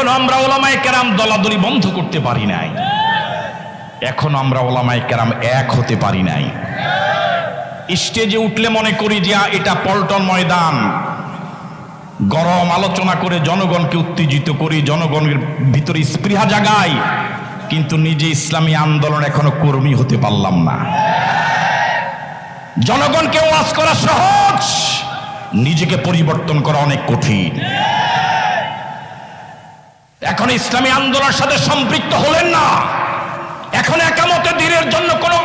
এখনও আমরা ওলামায় কেরাম দলাদলি বন্ধ করতে পারি নাই। এখনও আমরা ওলামায় কেরাম এক হতে পারি নাই। স্টেজে উঠলে মনে করি যে এটা পল্টন ময়দান। গরম আলোচনা করে জনগণকে উত্তেজিত করি, জনগণের ভিতরে স্পৃহা জাগাই, কিন্তু নিজে ইসলামী আন্দোলন এখনও কর্মী হতে পারলাম না। জনগণকে ওয়াজ করা সহজ, নিজেকে পরিবর্তন করা অনেক কঠিন। এখন ইসলামী আন্দোলনের সাথে সম্পৃক্ত হলেন না। এখন একামতে দিনের জন্য কোনো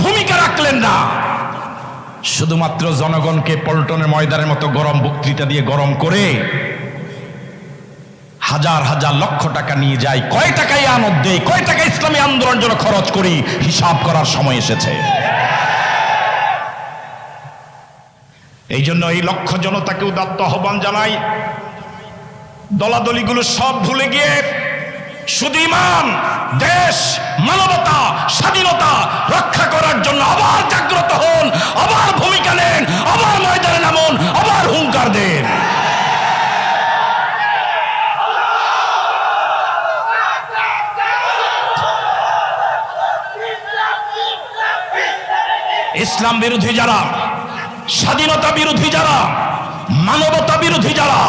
ভূমিকা রাখলেন না। শুধুমাত্র জনগণকে পল্টনের ময়দানের মতো গরম বক্তৃতা দিয়ে গরম করে হাজার হাজার লক্ষ টাকা নিয়ে যায় কয় টাকায় আনন্দ দেয় কয় টাকা ইসলামী আন্দোলনের জন্য খরচ করি, হিসাব করার সময় এসেছে। এই জন্য এই লক্ষ জনতাকে উদাত্ত আহ্বান জানাই দলাদলিগুলো সব ভুলে গিয়ে শুধু ইমান, দেশ, মানবতা, স্বাধীনতা রক্ষা করার জন্য আবার জাগ্রত হন, আবার ভূমিকা নেন, আবার ময়দানে নামুন, আবার হুঙ্কার দেন। ইসলাম বিরোধী যারা, স্বাধীনতা বিরোধী যারা, মানবতা বিরোধী যারা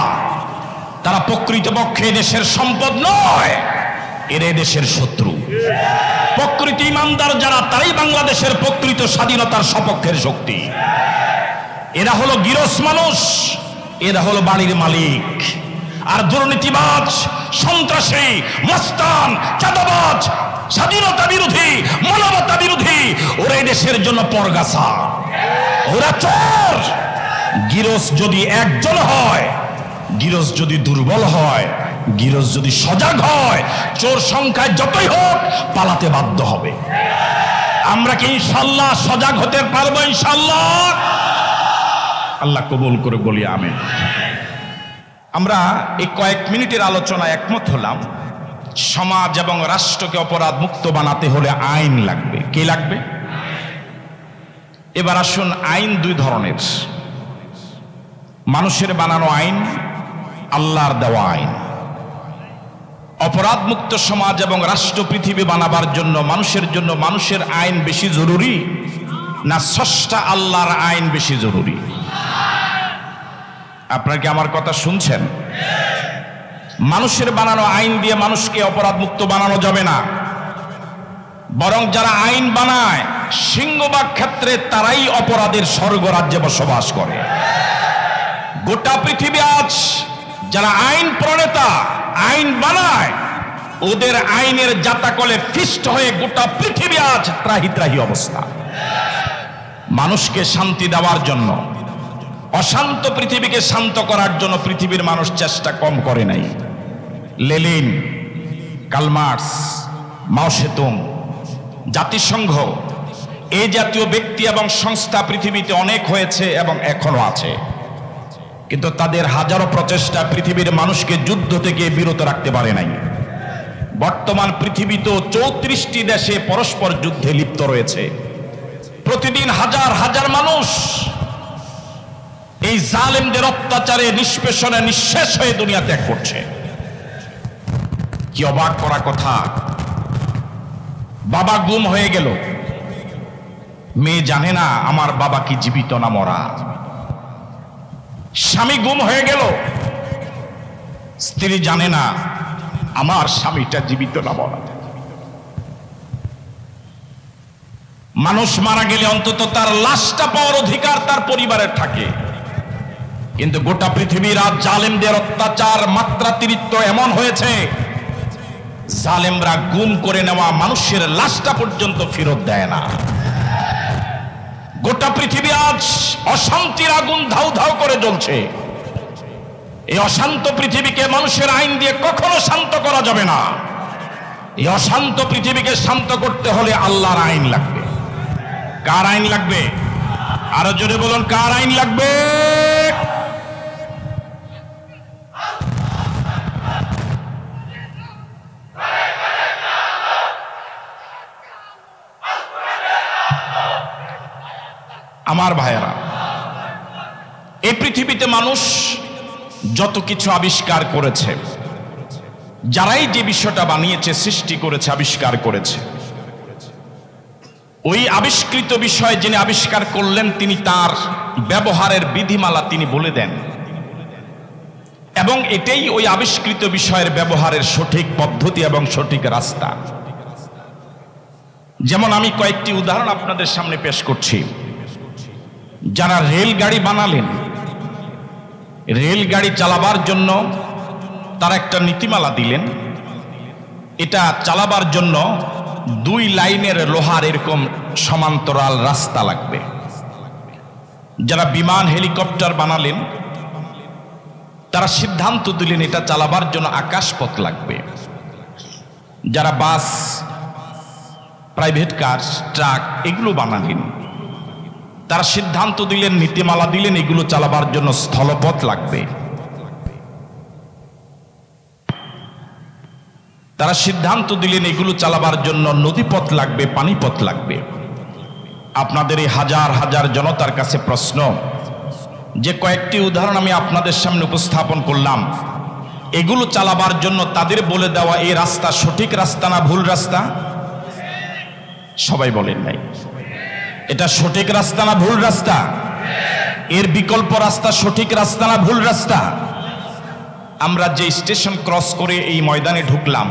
তারা প্রকৃতপক্ষে দেশের সম্পদ নয়। এর দেশের শত্রু। প্রকৃত ইমানদার যারা, তারাই বাংলাদেশের প্রকৃত স্বাধীনতার সপক্ষের শক্তি। এরা হলো গিরস মানুষ, এরা হলো বাড়ির মালিক। আর দুর্নীতিবাজ, সন্ত্রাসী, মস্তান, চাঁদাবাজ, স্বাধীনতা বিরোধী, মানবতা বিরোধী, ওরা দেশের জন্য পরগাছা। ওরা চোর। গিরস যদি একজন হয় গিরস যদি দুর্বল হয়, গিরস যদি সজাগ হয়, চোর সংখ্যায় যতই হোক পালাতে বাধ্য হবে। আমরা কি ইনশাল্লাহ সজাগ হতে পারব ইনশাল্লাহ আল্লাহ কবুল করে বলি আমি আমরা এই কয়েক মিনিটের আলোচনায় একমত হলাম, সমাজ এবং রাষ্ট্রকে অপরাধ মুক্ত বানাতে হলে আইন লাগবে। কে লাগবে? এবার আসুন আইন দুই ধরনের। মানুষের বানানো আইন আল্লাহর দেওয়া আইন। অপরাধ মুক্ত সমাজ এবং রাষ্ট্র পৃথিবী বানাবার জন্য, মানুষের জন্য মানুষের আইন বেশি জরুরি না স্রষ্টা আল্লাহর আইন বেশি জরুরি? আপনারা কি আমার কথা শুনছেন? মানুষের বানানো আইন দিয়ে মানুষকে অপরাধ মুক্ত বানানো যাবে না। বরং যারা আইন বানায় সিংহবাগ ক্ষেত্রে তারাই অপরাধের স্বর্গরাজ্যে বসবাস করে। গোটা পৃথিবী আজ যারা আইন প্রণেতা, আইন বানায়, ওদের আইনের জাতাকলে ফিষ্ট হয়ে গোটা পৃথিবী আজ ত্রাহি ত্রাহি অবস্থা। মানুষকে শান্তি দেওয়ার জন্য, অশান্ত পৃথিবীকে শান্ত করার জন্য পৃথিবীর মানুষ চেষ্টা কম করে নাই। লেলিন, কালমার্স মাওসেতুং জাতিসংঘ, এই জাতীয় ব্যক্তি এবং সংস্থা পৃথিবীতে অনেক হয়েছে এবং এখনও আছে। কিন্তু তাদের হাজারো প্রচেষ্টা পৃথিবীর মানুষকে যুদ্ধ থেকে বিরত রাখতে পারে নাই। বর্তমান পৃথিবী তো চৌত্রিশটি দেশে পরস্পর যুদ্ধে লিপ্ত রয়েছে। প্রতিদিন হাজার হাজার মানুষ এই জালেমদের অত্যাচারে, নিষ্পেষণে নিঃশেষ হয়ে দুনিয়া ত্যাগ করছে। কি অবাক করা কথা। বাবা গুম হয়ে গেল। মেয়ে জানে না আমার বাবা কি জীবিত না মরা। স্বামী গুম হয়ে গেল। স্ত্রী জানে না আমার স্বামীটা জীবিত না মরা মানুষ মারা গেলে অন্তত তার লাশটা পাওয়ার অধিকার তার পরিবারের থাকে। কিন্তু গোটা পৃথিবীর আজ জালেমদের অত্যাচার মাত্রাতিরিক্ত এমন হয়েছে, জালেমরা গুম করে নেওয়া মানুষের লাশটা পর্যন্ত ফেরত দেয় না। গোটা পৃথিবী আজ অশান্তির আগুন ধাউ ধাউ করে জ্বলছে। এই অশান্ত পৃথিবীকে মানুষের আইন দিয়ে কখনো শান্ত করা যাবে না। এই অশান্ত পৃথিবীকে শান্ত করতে হলে আল্লাহর আইন লাগবে। কার আইন লাগবে? আরও জোরে বলুন, কার আইন লাগবে? আমার ভাইয়েরা, এই পৃথিবীতে মানুষ যত কিছু আবিষ্কার করেছে, যারাই যে বিষয়টা বানিয়েছে, সৃষ্টি করেছে, আবিষ্কার করেছে, ওই আবিষ্কৃত বিষয় যিনি আবিষ্কার করলেন, তিনি তার ব্যবহারের বিধিমালা তিনি বলে দেন। এবং এটাই ওই আবিষ্কৃত বিষয়ের ব্যবহারের সঠিক পদ্ধতি এবং সঠিক রাস্তা। যেমন আমি কয়েকটি উদাহরণ আপনাদের সামনে পেশ করছি। যারা রেলগাড়ি বানালেন, রেলগাড়ি চালাবার জন্য তারা একটা নীতিমালা দিলেন। এটা চালাবার জন্য দুই লাইনের লোহার এরকম সমান্তরাল রাস্তা লাগবে। যারা বিমান হেলিকপ্টার বানালেন, তারা সিদ্ধান্ত দিলেন এটা চালাবার জন্য আকাশপথ লাগবে। যারা বাস, প্রাইভেট কার, ট্রাক, এগুলো বানালেন। তারা সিদ্ধান্ত দিলেন, নীতিমালা দিলেন, এগুলো চালাবার জন্য স্থলপথ লাগবে। তারা সিদ্ধান্ত দিলেন, এগুলো চালাবার জন্য নদীপথ লাগবে, পানিপথ লাগবে। আপনাদের এই হাজার হাজার জনতার কাছে প্রশ্ন, যে কয়েকটি উদাহরণ আমি আপনাদের সামনে উপস্থাপন করলাম, এগুলো চালাবার জন্য তাদের বলে দেওয়া এই রাস্তা সঠিক রাস্তা না ভুল রাস্তা? সবাই বলেন নাই। এটা সঠিক রাস্তা না ভুল রাস্তা? এর বিকল্প রাস্তা সঠিক রাস্তা না ভুল রাস্তা? আমরা যে স্টেশন ক্রস করে এই ময়দানে ঢুকলাম,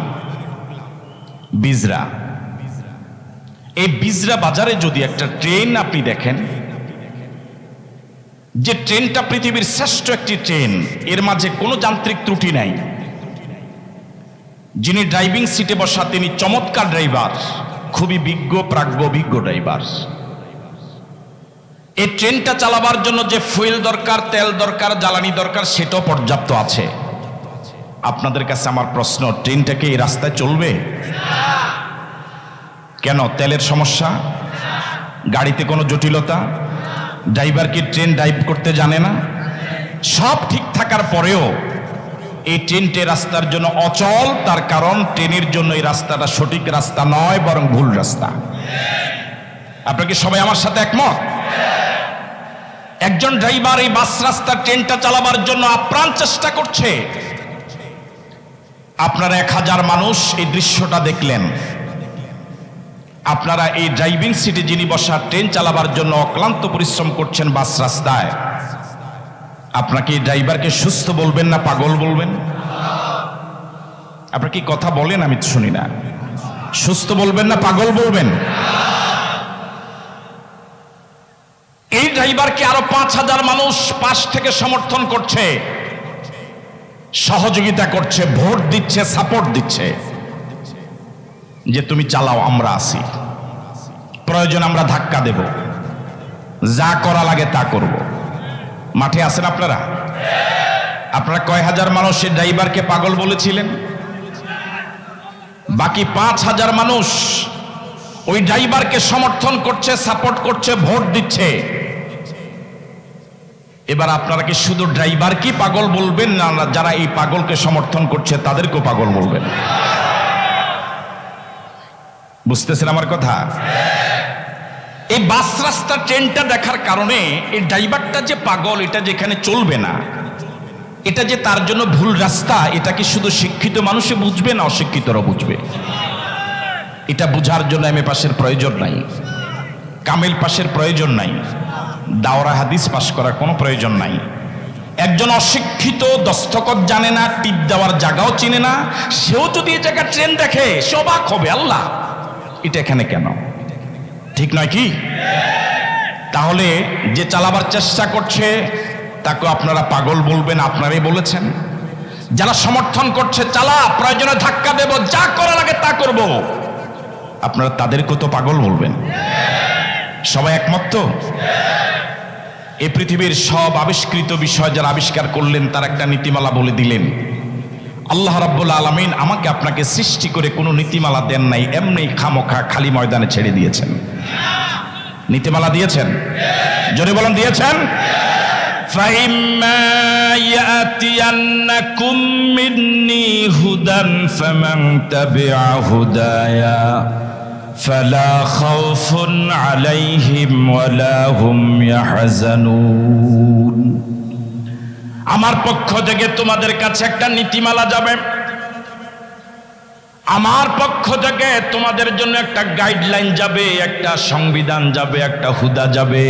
বিজরা। এই বিজরা বাজারে যদি একটা ট্রেন আপনি দেখেন, যে ট্রেনটা পৃথিবীর শ্রেষ্ঠ একটি ট্রেন, এর মাঝে কোনো যান্ত্রিক ত্রুটি নাই। যিনি ড্রাইভিং সিটে বসা, তিনি চমৎকার ড্রাইভার, খুবই বিজ্ঞ, প্রাজ্ঞ, অভিজ্ঞ ড্রাইভার। এই ট্রেনটা চালাবার জন্য যে ফুয়েল দরকার, তেল দরকার, জ্বালানি দরকার, সেটাও পর্যাপ্ত আছে। আপনাদের কাছে আমার প্রশ্ন ট্রেনটাকে এই রাস্তায় চলবে? কেন? তেলের সমস্যা? গাড়িতে কোনো জটিলতা? ড্রাইভার কি ট্রেন ড্রাইভ করতে জানে না? সব ঠিক থাকার পরেও এই ট্রেনটি রাস্তার জন্য অচল, তার কারণ ট্রেনের জন্য এই রাস্তাটা সঠিক রাস্তা নয়, বরং ভুল রাস্তা। আপনারা কি সবাই আমার সাথে একমত? একজন ড্রাইভার এই বাস রাস্তার ট্রেনটা চালাবার জন্য আপ্রাণ চেষ্টা করছে। আপনারা এক হাজার মানুষ এই দৃশ্যটা দেখলেন। আপনারা এই ড্রাইভিং সিটে যিনি বসা ট্রেন চালাবার জন্য অক্লান্ত পরিশ্রম করছেন বাস রাস্তায়, আপনাকে ড্রাইভারকে সুস্থ বলবেন না পাগল বলবেন? আপনার কি কথা বলেন আমি শুনি না। সুস্থ বলবেন না পাগল বলবেন? এই ড্রাইভারকে আরও পাঁচ হাজার মানুষ পাশ থেকে সমর্থন করছে, সহযোগিতা করছে, ভোট দিচ্ছে সাপোর্ট দিচ্ছে। যে তুমি চালাও, আমরা আসি প্রয়োজন আমরা ধাক্কা দেব। যা করা লাগে তা করব। মাঠে আছেন আপনারা? আপনারা কয় হাজার মানুষ এই ড্রাইভারকে পাগল বলেছিলেন? বাকি পাঁচ হাজার মানুষ ওই ড্রাইভারকে সমর্থন করছে, সাপোর্ট করছে, ভোট দিচ্ছে। এবার আপনারা কি শুধু ড্রাইভার কি পাগল বলবেন না যারা এই পাগলকে সমর্থন করছে তাদেরকেও পাগল বলবেন? বুঝতেছেন আমার কথা? এই বাস রাস্তা ট্রেনটা দেখার কারণে এই ড্রাইভারটা যে পাগল, এটা যেখানে চলবে না, এটা যে তার জন্য ভুল রাস্তা, এটা কি শুধু শিক্ষিত মানুষে বুঝবে না অশিক্ষিতরা বুঝবে? এটা বুঝার জন্য এম এ পাশের প্রয়োজন নাই। কামেল পাশের প্রয়োজন নাই। দাওরা হাদিস পাশ করার কোনো প্রয়োজন নাই। একজন অশিক্ষিত দস্তখত জানে না, টিপ দেওয়ার জায়গাও চিনে না। সেও যদি এই জায়গায় ট্রেন দেখে, সে অবাক হবে, আল্লাহ! এটা এখানে কেন? ঠিক নয় কি? তাহলে যে চালাবার চেষ্টা করছে তাকে আপনারা পাগল বলবেন, আপনারাই বলেছেন। যারা সমর্থন করছে, চালা, প্রয়োজনে ধাক্কা দেব, যা করা লাগে তা করব। আপনারা তাদেরকেও তো পাগল বলবেন। সবাই একমত তো? এ পৃথিবীর সব আবিষ্কৃত বিষয় যারা আবিষ্কার করলেন, তার একটা নীতিমালা বলে দিলেন। আল্লাহ রাব্বুল আলমিন আমাকে আপনাকে সৃষ্টি করে কোনো নীতিমালা দেন নাই, এমনি খামোখা খালি ময়দানে ছেড়ে দিয়েছেন। নীতিমালা দিয়েছেন? জোরে বলেন, দিয়েছেন? হুদান فلا خوف عليهم ولا هم يحزنون আমার পক্ষ থেকে তোমাদের কাছে একটা নীতিমালা যাবে আমার পক্ষ থেকে তোমাদের জন্য একটা গাইডলাইন যাবে একটা সংবিধান যাবে একটা হুদা যাবে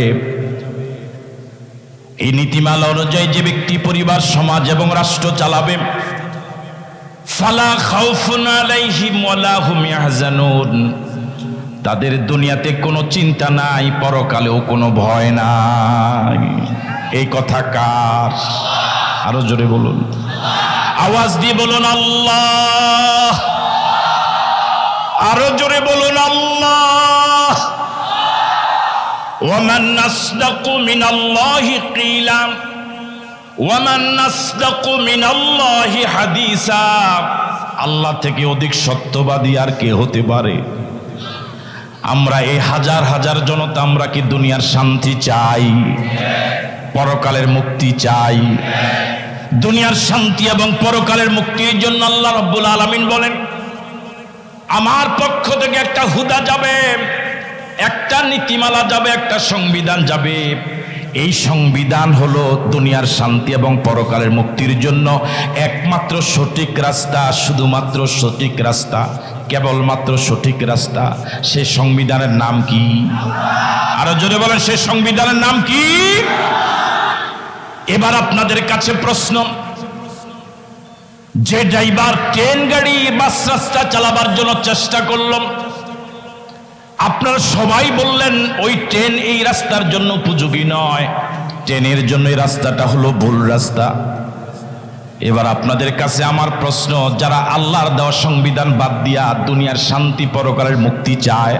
এই নীতিমালা অনুযায়ী যে ব্যক্তি পরিবার সমাজ এবং রাষ্ট্র চালাবে ফালা খাউফুন আলাইহিম ওয়ালা হুম ইয়াহজানুন তাদের দুনিয়াতে কোনো চিন্তা নাই, পরকালেও কোনো ভয় নাই। এই কথা কার? আরও জোরে বলুন। আওয়াজ দিয়ে বলুন, আল্লাহ। আরও জোরে বলুন, আল্লাহ। আল্লাহ থেকে অধিক সত্যবাদী আর কে হতে পারে? আমরা এই হাজার হাজার জনতা, আমরা কি দুনিয়ার শান্তি চাই? পরকালের মুক্তি চাই। দুনিয়ার শান্তি এবং পরকালের মুক্তির জন্য আল্লাহ রব্বুল আলামিন বলেন, আমার পক্ষ থেকে একটা হুদা যাবে, একটা নীতিমালা যাবে, একটা সংবিধান যাবে। এই সংবিধান হলো দুনিয়ার শান্তি এবং পরকালের মুক্তির জন্য একমাত্র সঠিক রাস্তা, শুধুমাত্র সঠিক রাস্তা। কেবলমাত্র সঠিক রাস্তা, সে সংবিধানের নাম কি? আরও জোরে বলেন, সে সংবিধানের নাম কি? এবার আপনাদের কাছে প্রশ্ন। যে ড্রাইভার ট্রেন, গাড়ি, বাস, রাস্তা চালাবার জন্য চেষ্টা করলাম আপনারা সবাই বললেন, ওই ট্রেন এই রাস্তার জন্য উপযোগী নয়। ট্রেনের জন্য এই রাস্তাটা হলো ভুল রাস্তা। এবার আপনাদের কাছে আমার প্রশ্ন, যারা আল্লাহর দেওয়া সংবিধান বাদ দিয়া দুনিয়ার শান্তি পরকালের মুক্তি চায়,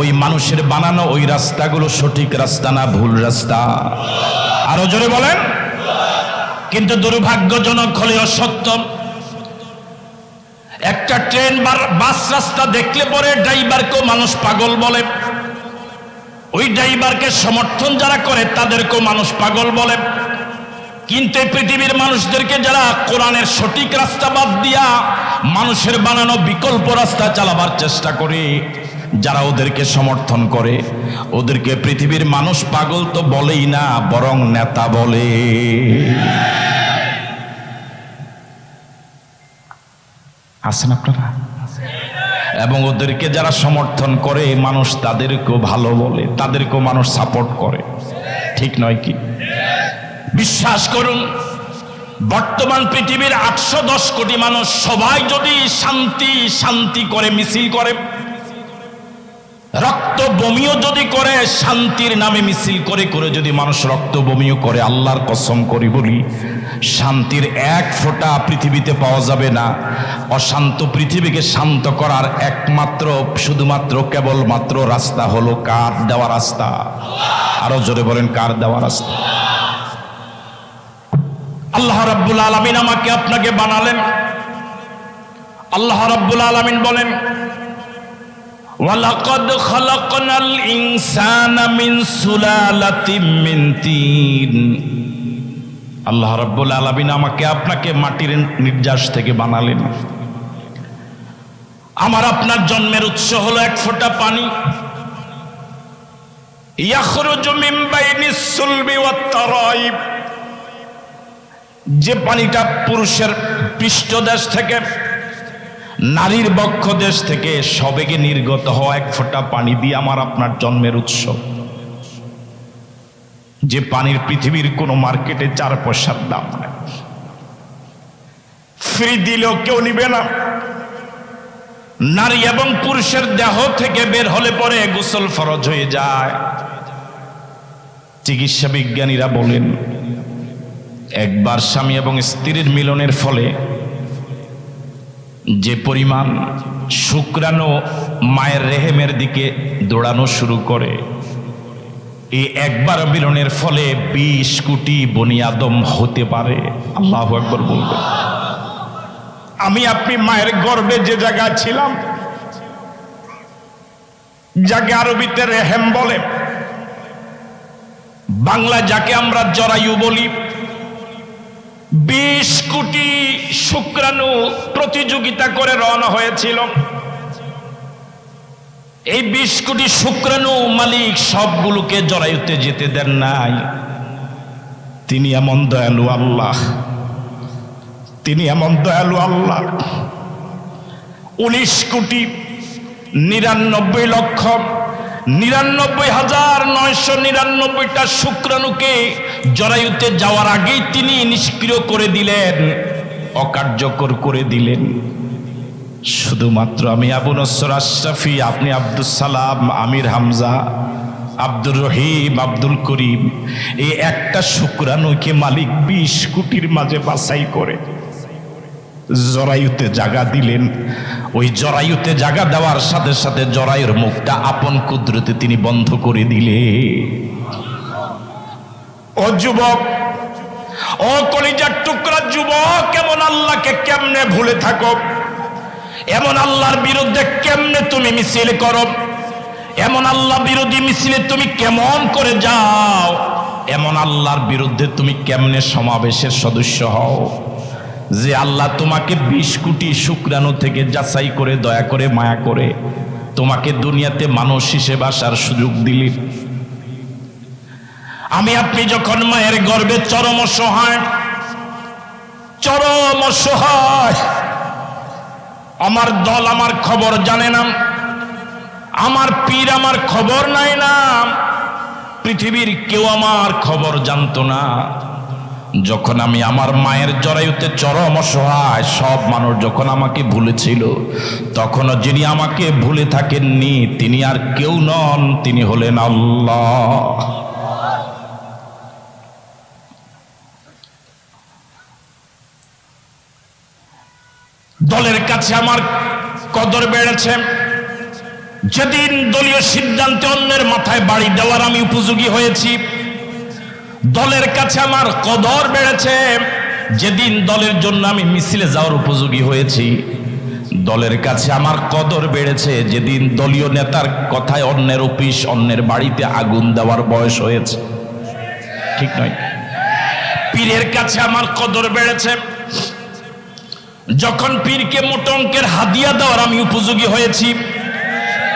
ওই মানুষের বানানো ওই রাস্তাগুলো সঠিক রাস্তা না ভুল রাস্তা? আরও জোরে বলেন। কিন্তু দুর্ভাগ্যজনক হলেও সত্য, একটা ট্রেন বাস রাস্তা দেখলে পরে ড্রাইভারকেও মানুষ পাগল বলে। ওই ড্রাইভারকে সমর্থন যারা করে, তাদেরকেও মানুষ পাগল বলে। কিন্তু পৃথিবীর মানুষদেরকে যারা কোরআনের সঠিক রাস্তা বাদ দিয়া মানুষের বানানো বিকল্প রাস্তা চালাবার চেষ্টা করে, যারা ওদেরকে সমর্থন করে, ওদেরকে পৃথিবীর মানুষ পাগল তো বলেই না, বরং নেতা বলে। আছেন আপনারা? এবং ওদেরকে যারা সমর্থন করে, মানুষ তাদেরকেও ভালো বলে, তাদেরকেও মানুষ সাপোর্ট করে। ঠিক নয় কি? বিশ্বাস করুন, বর্তমান পৃথিবীর আটশো দশ কোটি মানুষ সবাই যদি শান্তি শান্তি করে, মিছিল করে, রক্ত বমিও যদি করে, শান্তির নামে মিছিল করে করে যদি মানুষ রক্ত বমিও করে, আল্লাহর কসম করি বলি, শান্তির এক ফোঁটা পৃথিবীতে পাওয়া যাবে না। অশান্ত পৃথিবীকে শান্ত করার একমাত্র, শুধুমাত্র, কেবলমাত্র রাস্তা হলো কার দেওয়া রাস্তা? আরও জোরে বলেন, কার দেওয়া রাস্তা? আল্লাহ রাব্বুল আলামিন আমাকে আপনাকে বানালেন। আল্লাহ রাব্বুল আলামিন বলেন, ওয়ালাকাদ খালাকনাল ইনসানা মিন সুলালাতিম মিন তিন। আল্লাহ রাব্বুল আলামিন আমাকে আপনাকে মাটির নির্যাস থেকে বানালেন। আমার আপনার জন্মের উৎস হলো এক ফোঁটা পানি। ইয়াখরুজু মিন বাইনিস সুলবি ওয়াত তারাইব। যে পানিটা পুরুষের পৃষ্ঠদেশ থেকে, নারীর বক্ষ দেশ থেকে সবেগে নির্গত হওয়া এক ফোঁটা পানি দিয়ে আমার আপনার জন্মের উৎস। যে পানির পৃথিবীর কোনো মার্কেটে চার পয়সার দাম নেই। ফ্রি দিলেও কেউ নিবে না। নারী এবং পুরুষের দেহ থেকে বের হলে পরে গোসল ফরজ হয়ে যায়। চিকিৎসা বিজ্ঞানীরা বলেন একবার স্বামী এবং স্ত্রীর মিলনের ফলে যে পরিমাণ শুক্রাণু মায়ের রেহেমের দিকে দৌড়ানো শুরু করে, এই একবার মিলনের ফলে বিশ কোটি বনিয়াদম হতে পারে। আল্লাহ একবার বলবেন আমি আপনি মায়ের গর্বে যে জায়গায় ছিলাম, যাকে আরবিতে রেহেম বলে বাংলা যাকে আমরা জরায়ু বলি বিশ কোটি শুক্রাণু প্রতিযোগিতা করে রওনা হয়েছিল। এই বিশ কোটি শুক্রাণু মালিক সবগুলোকে জরায়ুতে যেতে দেন নাই। তিনি এমন দয়ালু আল্লাহ। তিনি এমন দয়ালু আল্লাহ। উনিশ কোটি নিরানব্বই লক্ষ নিরানব্বই হাজার নয়শো নিরানব্বইটা শুক্রাণুকে জরায়ুতে যাওয়ার আগেই তিনি নিষ্ক্রিয় করে দিলেন। অকার্যকর করে দিলেন। শুধুমাত্র আমি আবু নসর আশরাফি, আপনি আব্দুল সালাম, আমির হামজা, আব্দুর রহিম, আব্দুল করিম, এই একটা শুক্রাণুকে মালিক বিশ কোটির মাঝে বাছাই করে। জরায়ুতে জাগা দিলেন। ওই জরায়ুতে জাগা দেওয়ার সাথে সাথে জরায়ুর মুখটা আপন কুদরতে তিনি বন্ধ করে দিলে ও যুবক, ও কলিজার টুকরা যুবক কেমন আল্লাহকে কেমনে ভুলে থাকো? এমন আল্লাহর বিরুদ্ধে কেমনে তুমি মিছিল করো? এমন আল্লাহ বিরোধী মিছিলে তুমি কেমন করে যাও? এমন আল্লাহর বিরুদ্ধে তুমি কেমনে সমাবেশের সদস্য হও? যে আল্লাহ তোমাকে বিশ কোটি শুক্রাণু থেকে যাচাই করে, দয়া করে মায়া করে, তোমাকে দুনিয়াতে মানুষ হিসেবে আসার সুযোগ দিলি। আমি আপনি যখন মায়ের গর্বে চরম সহায় চরম সহায় আমার দল আমার খবর জানে না, আমার পীর আমার খবর নাই না, পৃথিবীর কেউ আমার খবর জানতো না। যখন আমি আমার মায়ের জরায়ুতে চরম অসহায়, সব মানুষ যখন আমাকে ভুলেছিল, তখনও যিনি আমাকে ভুলে থাকেননি, তিনি আর কেউ নন, তিনি হলেন আল্লাহ। দলের কাছে আমার কদর বেড়েছে। যেদিন দলীয় সিদ্ধান্তে অন্যের মাথায় বাড়ি দেওয়ার আমি উপযোগী হয়েছি দলের কাছে আমার কদর বেড়েছে। যেদিন দলের জন্য আমি মিছিলে যাওয়ার উপযোগী হয়েছি, দলের কাছে আমার কদর বেড়েছে। যেদিন দলীয় নেতার কথায় অন্যের অফিস, অন্যের বাড়িতে আগুন দেওয়ার বয়স হয়েছে। ঠিক নয়। পীরের কাছে আমার কদর বেড়েছে। যখন পীরকে মোটা অঙ্কের হাদিয়া দেওয়ার আমি উপযোগী হয়েছি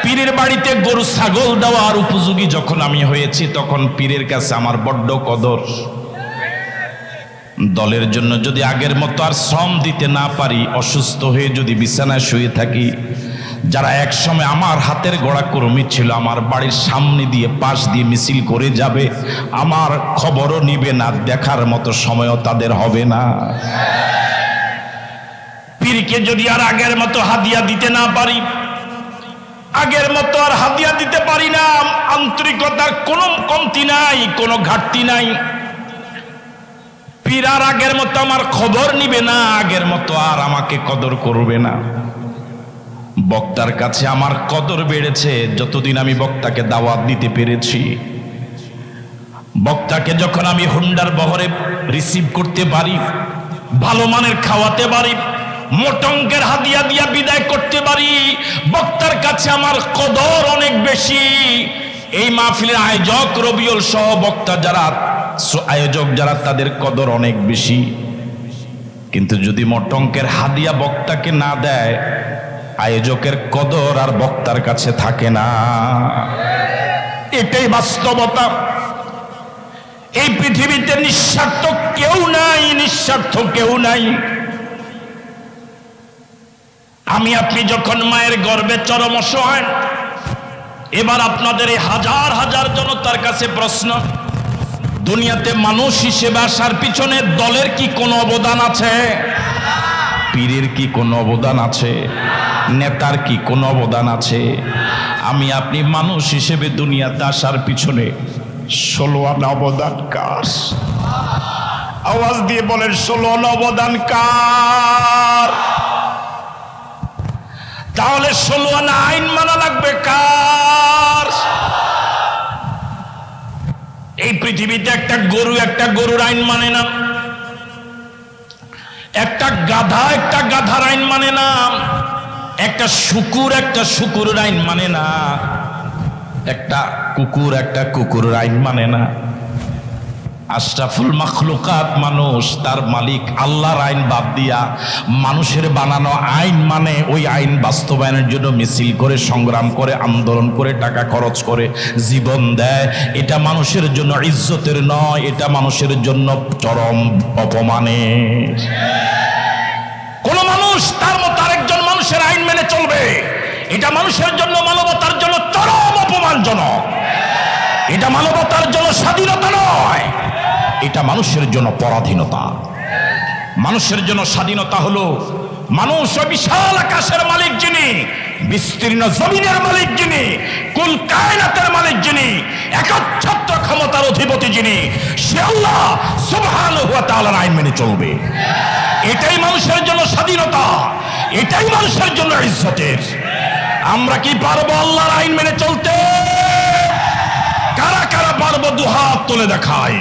পীরের বাড়িতে গরু, ছাগল দেওয়ার উপযোগী যখন আমি হয়েছি, তখন পীরের কাছে আমার বড্ড কদর। দলের জন্য যদি আগের মতো আর শ্রম দিতে না পারি, অসুস্থ হয়ে যদি বিছানায় শুয়ে থাকি, যারা একসময় আমার হাতের গোড়া কর্মী ছিল, আমার বাড়ির সামনে দিয়ে, পাশ দিয়ে মিছিল করে যাবে, আমার খবরও নিবে না, দেখার মতো সময়ও তাদের হবে না। পীরকে যদি আর আগের মতো হাদিয়া দিতে না পারি আগের মতো আর হাতিয়া দিতে পারি না। আন্তরিকতার কোনো কমতি নাই, কোনো ঘাটতি নাই। পীরার আগের মতো আমার খবর নিবে না, আগের মতো আর আমাকে কদর করবে না। বক্তার কাছে আমার কদর বেড়েছে, যতদিন আমি বক্তাকে দাওয়াত দিতে পেরেছি। বক্তাকে যখন আমি হুন্ডার বহরে রিসিভ করতে পারি, ভালো মানের খাওয়াতে পারি মোটঙ্কের হাদিয়া দিয়া বিদায় করতে পারি। বক্তার কাছে আমার কদর অনেক বেশি। এই মাহফিলের আয়োজক রবিউল সহ বক্তা যারা আয়োজক যারা, তাদের কদর অনেক বেশি। কিন্তু যদি মটঙ্কের হাদিয়া বক্তাকে না দেয়, আয়োজকের কদর আর বক্তার কাছে থাকে না। এটাই বাস্তবতা। এই পৃথিবীতে নিঃস্বার্থ কেউ নাই, নিঃস্বার্থ কেউ নাই। আমি আপনি যখন মায়ের গর্বে চরম অসহায়, এবার আপনাদের এই হাজার হাজার জনতার কাছে প্রশ্ন, দুনিয়াতে মানুষ হিসেবে আসার পিছনে দলের কি কোনো অবদান আছে? পীরের কি কোনো অবদান আছে? নেতার কি কোনো অবদান আছে? আমি আপনি মানুষ হিসেবে দুনিয়াতে আসার পিছনে ষোলো আনা অবদান কার? আওয়াজ দিয়ে বলেন, ষোলো আনা অবদান কার? তাহলে ষোলো আনা আইন মানা লাগবে কার? এই পৃথিবীতে একটা গরু একটা গরুর আইন মানে না। একটা গাধা একটা গাধার আইন মানে না। একটা শুকুর একটা শুকুরের আইন মানে না। একটা কুকুর একটা কুকুরের আইন মানে না। আশরাফুল মাখলুকাত মানুষ, তার মালিক আল্লাহর আইন বাদ দিয়া মানুষের বানানো আইন মানে ওই আইন বাস্তবায়নের জন্য মিছিল করে, সংগ্রাম করে, আন্দোলন করে, টাকা খরচ করে, জীবন দেয়। এটা মানুষের জন্য ইজ্জতের নয়, এটা মানুষের জন্য চরম অপমানের কোন মানুষ তার মতো আরেকজন মানুষের আইন মেনে চলবে। এটা মানুষের জন্য মানবতার জন্য চরম অপমানজনক। এটা মানবতার জন্য স্বাধীনতা নয়। এটা মানুষের জন্য পরাধীনতা। মানুষের জন্য স্বাধীনতা হলো মানুষ বিশাল আকাশের মালিক যিনি, বিস্তীর্ণ জমিনের মালিক যিনি, কুল কায়নাতের মালিক যিনি, একচ্ছত্র ক্ষমতার অধিপতি যিনি, সে আল্লাহ সুবহানাহু ওয়া তাআলার আইন মেনে চলবে। এটাই মানুষের জন্য স্বাধীনতা, এটাই মানুষের জন্য ইজ্জতের। আমরা কি পারব আল্লাহর আইন মেনে চলতে? কারা কারা পারব দুহাত তুলে দেখায়?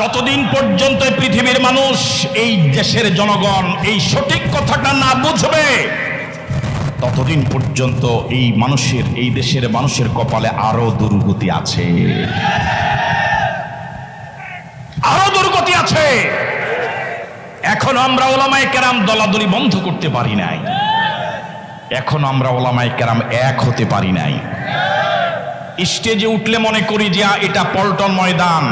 যতদিন পর্যন্ত পৃথিবীর মানুষ, এই দেশের জনগণ এই সঠিক কথাটা না বুঝবে, ততদিন পর্যন্ত এই মানুষের, এই দেশের মানুষের কপালে আরও দুর্গতি আছে। আরও দুর্গতি আছে। এখন আমরা ওলামায় কেরাম দলাদলি বন্ধ করতে পারি নাই। এখন আমরা ওলামায় কেরাম এক হতে পারি নাই। স্টেজে উঠলে মনে করি যে এটা পল্টন ময়দান।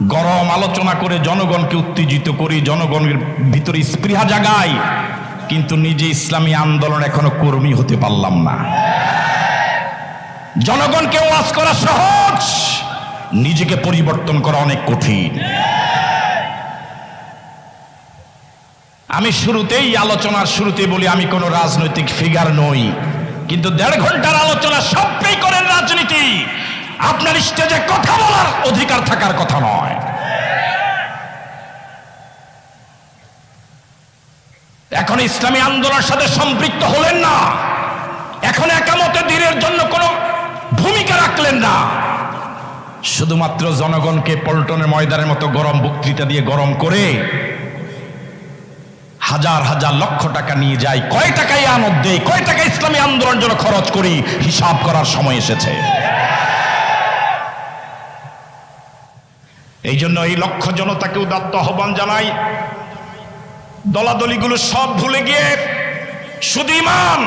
গরম আলোচনা করে জনগণকে উত্তেজিত করি, জনগণের ভিতরে স্পৃহা জাগাই, কিন্তু নিজে ইসলামী আন্দোলন এখনও কর্মী হতে পারলাম না। জনগণকে ওয়াজ করা সহজ, নিজেকে পরিবর্তন করা অনেক কঠিন। আমি শুরুতেই আলোচনার শুরুতে বলি, আমি কোনো রাজনৈতিক ফিগার নই, কিন্তু দেড় ঘণ্টার আলোচনা সবটাই করেন রাজনীতি। আপনার স্টেজে কথা বলার অধিকার থাকার কথা নয়। এখন ইসলামী আন্দোলনের সাথে সম্পৃক্ত হলেন না। এখন একামতে দিনের জন্য কোনো ভূমিকা রাখলেন না। শুধুমাত্র জনগণকে পল্টনের ময়দানের মতো গরম বক্তৃতা দিয়ে গরম করে হাজার হাজার লক্ষ টাকা নিয়ে যাই, কয় টাকায় আনদ দেয় কয় টাকা ইসলামী আন্দোলন জন্য খরচ করি, হিসাব করার সময় এসেছে। এই জন্য এই লক্ষ জনতাকে উদাত্ত আহ্বান জানাই। দলাদলিগুলো সব ভুলে গিয়ে শুধু ইমান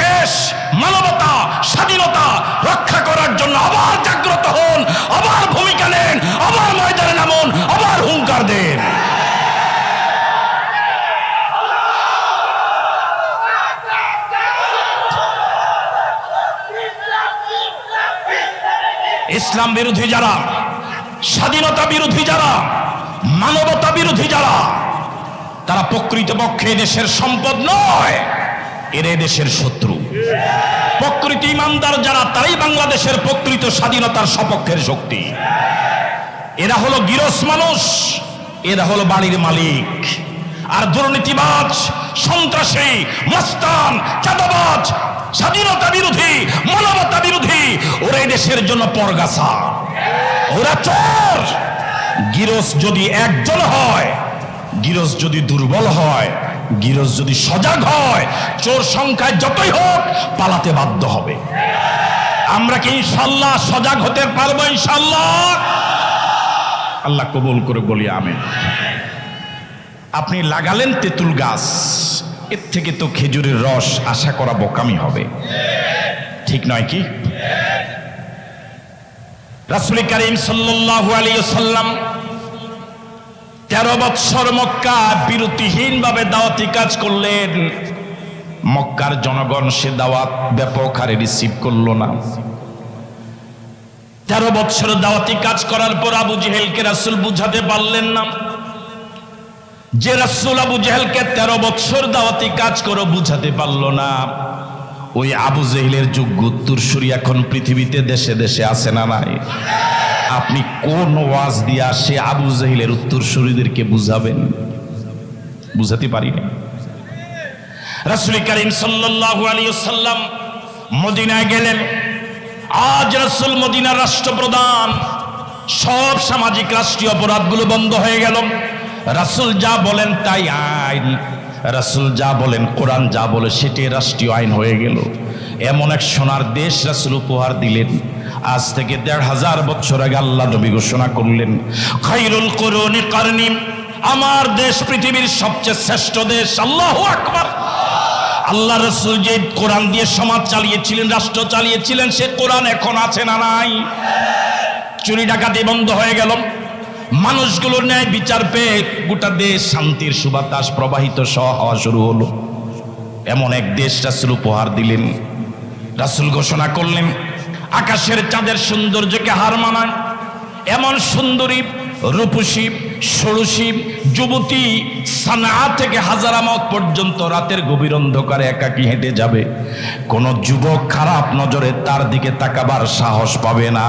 দেশ, মানবতা, স্বাধীনতা রক্ষা করার জন্য আবার জাগ্রত হন, আবার ভূমিকা নেন, আবার ময়দানে নামুন, আবার হুঙ্কার দেন। ইসলাম বিরোধী যারা স্বাধীনতা বিরোধী যারা, মানবতা বিরোধী যারা, তারা প্রকৃতপক্ষে দেশের সম্পদ নয় এরা দেশের শত্রু। প্রকৃতি ইমানদার যারা, তারাই বাংলাদেশের প্রকৃত স্বাধীনতার সপক্ষের শক্তি। এরা হলো গিরস মানুষ, এরা হলো বাড়ির মালিক। আর দুর্নীতিবাজ, সন্ত্রাসী, মস্তান, চাঁদাবাজ, স্বাধীনতা বিরোধী, মানবতা বিরোধী ওরা দেশের জন্য পরগাছা। ওরা চোর! গিরস যদি একজন হয়, গিরস যদি দুর্বল হয়, গিরস যদি সজাগ হয়, চোর সংখ্যায় যতই হোক পালাতে বাধ্য হবে। আমরা কি ইনশাল্লাহ সজাগ হতে পারব ইনশাল্লাহ? আল্লাহ কবুল করে বলি আমি আপনি লাগালেন তেঁতুল গাছ, এর থেকে তো খেজুরের রস আশা করা বোকামি হবে। ঠিক নয় কি? রাসুল করিম সাল্লাল্লাহু আলাইহি সাল্লাম তেরো বৎসর মক্কা বিরতিহীন ভাবে দাওয়াতি কাজ করলেন। মক্কার জনগণ সে দাওয়াত ব্যাপক হারে রিসিভ করল না। তেরো বৎসর দাওয়াতি কাজ করার পর আবু জেহেলকে রাসুল বুঝাতে পারলেন না। যে রাসুল আবু জেহেলকে তেরো বৎসর দাওয়াতি কাজ করো বুঝাতে পারল না। ওই আবু জেহেলের যোগ্য উত্তরসূরি এখন পৃথিবীতে দেশে দেশে আছে না নাই? আপনি কোন ওয়াজ দিয়া সে আবু জেহেলের উত্তরসূরিদেরকে বুঝাবেন? বুঝাতে পারি না রাসুল মদিনায় গেলেন। আজ রাসূল মদিনার রাষ্ট্রপ্রধান, সব সামাজিক রাষ্ট্রীয় অপরাধগুলো বন্ধ হয়ে গেল। রাসূল যা বলেন তাই আইন। রাসূল যা বলেন, কোরআন যা বলে, সেটি রাষ্ট্রীয় আইন হয়ে গেল। এমন এক সোনার দেশ রাসূল উপহার দিলেন। আজ থেকে দেড় হাজার বছর আগে আল্লাহ নবী ঘোষণা করলেন, খাইরুল করুনি কারণী আমার দেশ পৃথিবীর সবচেয়ে শ্রেষ্ঠ দেশ। আল্লাহ আকবার। আল্লাহ রসুল যে কোরআন দিয়ে সমাজ চালিয়েছিলেন, রাষ্ট্র চালিয়েছিলেন, সে কোরআন এখন আছে না নাই? চুরি ডাকাতি বন্ধ হয়ে গেল। মানুষগুলোর ন্যায় বিচার পেয়ে গোটা দেশ শান্তির সুবাতাস প্রবাহিত সহ হওয়া শুরু হলো। এমন এক দেশ রাসুল উপহার দিলেন, রাসুল ঘোষণা করলেন, আকাশের চাঁদের সৌন্দর্যকে হার মানায়। এমন সুন্দরী, রূপসী, ষোড়শী, যুবতী সানা থেকে হাজারামত পর্যন্ত রাতের গভীর অন্ধকারে একাকি হেঁটে যাবে। কোন যুবক খারাপ নজরে তার দিকে তাকাবার সাহস পাবে না।